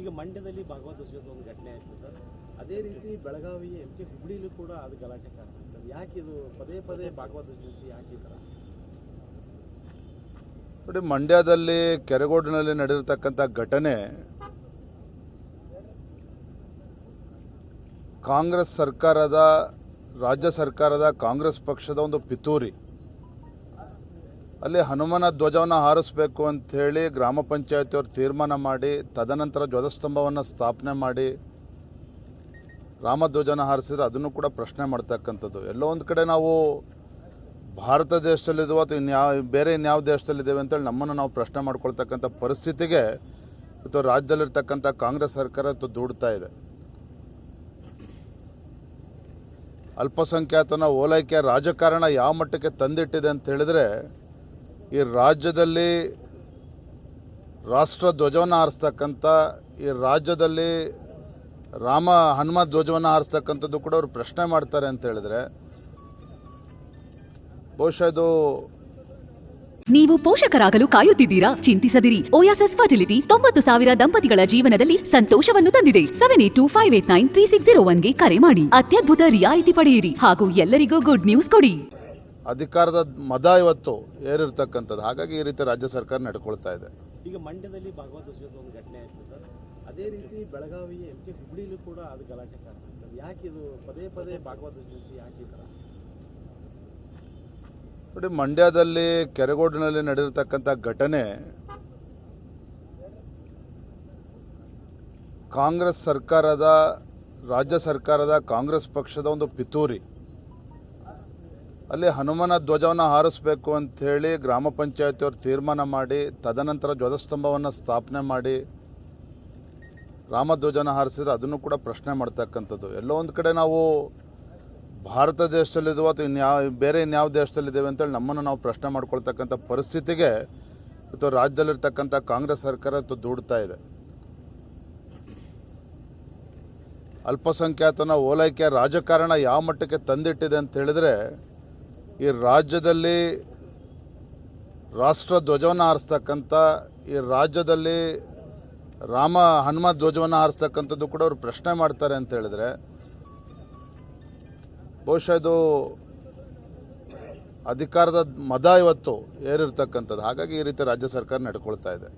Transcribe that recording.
ಈಗ ಮಂಡ್ಯದಲ್ಲಿ ಭಾಗವತ ಒಂದು ಘಟನೆ ಆಯಿತು ಸರ್. ಅದೇ ರೀತಿ ಬೆಳಗಾವಿ ಎಂ ಕೆ ಹುಬ್ಳಿಲೂ ಕೂಡ ಅದು ಗಲಾಟೆ ಕಾರಣ ಆಯ್ತು ಯಾಕೆ ಇದು ಪದೇ ಪದೇ ಭಾಗವತ ಧ್ವಜ ಯಾಕೆ ಈ ಥರ? ನೋಡಿ ಮಂಡ್ಯದಲ್ಲಿ ಕೆರೆಗೋಡಿನಲ್ಲಿ ನಡೆದಿರ್ತಕ್ಕಂಥ ಘಟನೆ ಕಾಂಗ್ರೆಸ್ ಸರ್ಕಾರದ ರಾಜ್ಯ ಸರ್ಕಾರದ ಕಾಂಗ್ರೆಸ್ ಪಕ್ಷದ ಒಂದು ಪಿತೂರಿ. ಅಲ್ಲಿ ಹನುಮನ ಧ್ವಜವನ್ನು ಹಾರಿಸಬೇಕು ಅಂಥೇಳಿ ಗ್ರಾಮ ಪಂಚಾಯತಿಯವರು ತೀರ್ಮಾನ ಮಾಡಿ, ತದನಂತರ ಧ್ವಜಸ್ತಂಭವನ್ನು ಸ್ಥಾಪನೆ ಮಾಡಿ ರಾಮಧ್ವಜನ ಹಾರಿಸಿದ್ರೆ ಅದನ್ನು ಕೂಡ ಪ್ರಶ್ನೆ ಮಾಡ್ತಕ್ಕಂಥದ್ದು. ಎಲ್ಲೋ ಒಂದು ಕಡೆ ನಾವು ಭಾರತ ದೇಶದಲ್ಲಿದ್ದೀವೋ ಅಥವಾ ಇನ್ಯಾವ ಬೇರೆ ಇನ್ಯಾವ ದೇಶದಲ್ಲಿದ್ದೇವೆ ಅಂತೇಳಿ ನಮ್ಮನ್ನು ನಾವು ಪ್ರಶ್ನೆ ಮಾಡ್ಕೊಳ್ತಕ್ಕಂಥ ಪರಿಸ್ಥಿತಿಗೆ ಇವತ್ತು ರಾಜ್ಯದಲ್ಲಿರ್ತಕ್ಕಂಥ ಕಾಂಗ್ರೆಸ್ ಸರ್ಕಾರ ಇವತ್ತು ದೂಡ್ತಾ ಇದೆ. ಅಲ್ಪಸಂಖ್ಯಾತನ ಓಲೈಕೆ ರಾಜಕಾರಣ ಯಾವ ಮಟ್ಟಕ್ಕೆ ತಂದಿಟ್ಟಿದೆ ಅಂತ ಹೇಳಿದ್ರೆ ಈ ರಾಜ್ಯದಲ್ಲಿ ರಾಷ್ಟ್ರ ಧ್ವಜವನ್ನು ಹಾರಿಸ್ತಕ್ಕಂಥ, ಈ ರಾಜ್ಯದಲ್ಲಿ ರಾಮ ಹನುಮ ಧ್ವಜವನ್ನು ಹಾರಿಸ್ತಕ್ಕಂಥದ್ದು ಕೂಡ ಅವರು ಪ್ರಶ್ನೆ ಮಾಡ್ತಾರೆ ಅಂತ ಹೇಳಿದ್ರೆ, ಬಹುಶಃ ಇದು ನೀವು ಪೋಷಕರಾಗಲು ಕಾಯುತ್ತಿದ್ದೀರಾ? ಚಿಂತಿಸದಿರಿ. ಓಯಾಸಸ್ ಫರ್ಟಿಲಿಟಿ ತೊಂಬತ್ತು ಸಾವಿರ ದಂಪತಿಗಳ ಜೀವನದಲ್ಲಿ ಸಂತೋಷವನ್ನು ತಂದಿದೆ. Seven eight two five eight nine three six zero ಒನ್ಗೆ ಕರೆ ಮಾಡಿ. ಅತ್ಯದ್ಭುತ ರಿಯಾಯಿತಿ ಪಡೆಯಿರಿ. ಹಾಗೂ ಎಲ್ಲರಿಗೂ ಗುಡ್ ನ್ಯೂಸ್ ಕೊಡಿ. ಅಧಿಕಾರದ ಮದ ಇವತ್ತು ಏರಿರ್ತಕ್ಕಂಥದ್ದು. ಹಾಗಾಗಿ ಈ ರೀತಿ ರಾಜ್ಯ ಸರ್ಕಾರ ನಡ್ಕೊಳ್ತಾ ಇದೆ. ಈಗ ಮಂಡ್ಯದಲ್ಲಿ ಭಾಗವತ ಧ್ವಜದ ಒಂದು ಘಟನೆ ಆಯ್ತು ಸರ್. ಅದೇ ರೀತಿ ಬೆಳಗಾವಿ ಎಂ ಕೆ ಹುಬ್ಳಿಲೂ ಕೂಡ ಅದು ಗಲಾಟೆ ಆಯ್ತು ಯಾಕೆ ಇದು ಪದೇ ಪದೇ ಭಾಗವತ ಧ್ವಜ ಯಾಕೆ ಥರ? ನೋಡಿ ಮಂಡ್ಯದಲ್ಲಿ ಕೆರೆಗೋಡಿನಲ್ಲಿ ನಡೆದಿರ್ತಕ್ಕಂಥ ಘಟನೆ ಕಾಂಗ್ರೆಸ್ ಸರ್ಕಾರದ ರಾಜ್ಯ ಸರ್ಕಾರದ ಕಾಂಗ್ರೆಸ್ ಪಕ್ಷದ ಒಂದು ಪಿತೂರಿ. ಅಲ್ಲಿ ಹನುಮನ ಧ್ವಜವನ್ನು ಹಾರಿಸಬೇಕು ಅಂಥೇಳಿ ಗ್ರಾಮ ಪಂಚಾಯತಿಯವರು ತೀರ್ಮಾನ ಮಾಡಿ, ತದನಂತರ ಧ್ವಜಸ್ತಂಭವನ್ನು ಸ್ಥಾಪನೆ ಮಾಡಿ ರಾಮಧ್ವಜನ ಹಾರಿಸಿದ್ರೆ ಅದನ್ನು ಕೂಡ ಪ್ರಶ್ನೆ ಮಾಡ್ತಕ್ಕಂಥದ್ದು. ಎಲ್ಲೋ ಒಂದು ಕಡೆ ನಾವು ಭಾರತ ದೇಶದಲ್ಲಿದ್ದೀವೋ ಅಥವಾ ಇನ್ಯಾವ ಬೇರೆ ಇನ್ಯಾವ ದೇಶದಲ್ಲಿದ್ದೇವೆ ಅಂತೇಳಿ ನಮ್ಮನ್ನು ನಾವು ಪ್ರಶ್ನೆ ಮಾಡ್ಕೊಳ್ತಕ್ಕಂಥ ಪರಿಸ್ಥಿತಿಗೆ ಇವತ್ತು ರಾಜ್ಯದಲ್ಲಿರ್ತಕ್ಕಂಥ ಕಾಂಗ್ರೆಸ್ ಸರ್ಕಾರ ಇವತ್ತು ದೂಡ್ತಾ ಇದೆ. ಅಲ್ಪಸಂಖ್ಯಾತನ ಓಲೈಕೆ ರಾಜಕಾರಣ ಯಾವ ಮಟ್ಟಕ್ಕೆ ತಂದಿಟ್ಟಿದೆ ಅಂತ ಹೇಳಿದ್ರೆ ಈ ರಾಜ್ಯದಲ್ಲಿ ರಾಷ್ಟ್ರ ಧ್ವಜವನ್ನು ಹಾರಿಸ್ತಕ್ಕಂಥ, ಈ ರಾಜ್ಯದಲ್ಲಿ ರಾಮ ಹನುಮ ಧ್ವಜವನ್ನು ಹಾರಿಸ್ತಕ್ಕಂಥದ್ದು ಕೂಡ ಅವರು ಪ್ರಶ್ನೆ ಮಾಡ್ತಾರೆ ಅಂತ ಹೇಳಿದ್ರೆ, ಬಹುಶಃ ಇದು ಅಧಿಕಾರದ ಮದ ಇವತ್ತು ಏರಿರ್ತಕ್ಕಂಥದ್ದು. ಹಾಗಾಗಿ ಈ ರೀತಿ ರಾಜ್ಯ ಸರ್ಕಾರ ನಡ್ಕೊಳ್ತಾ ಇದೆ.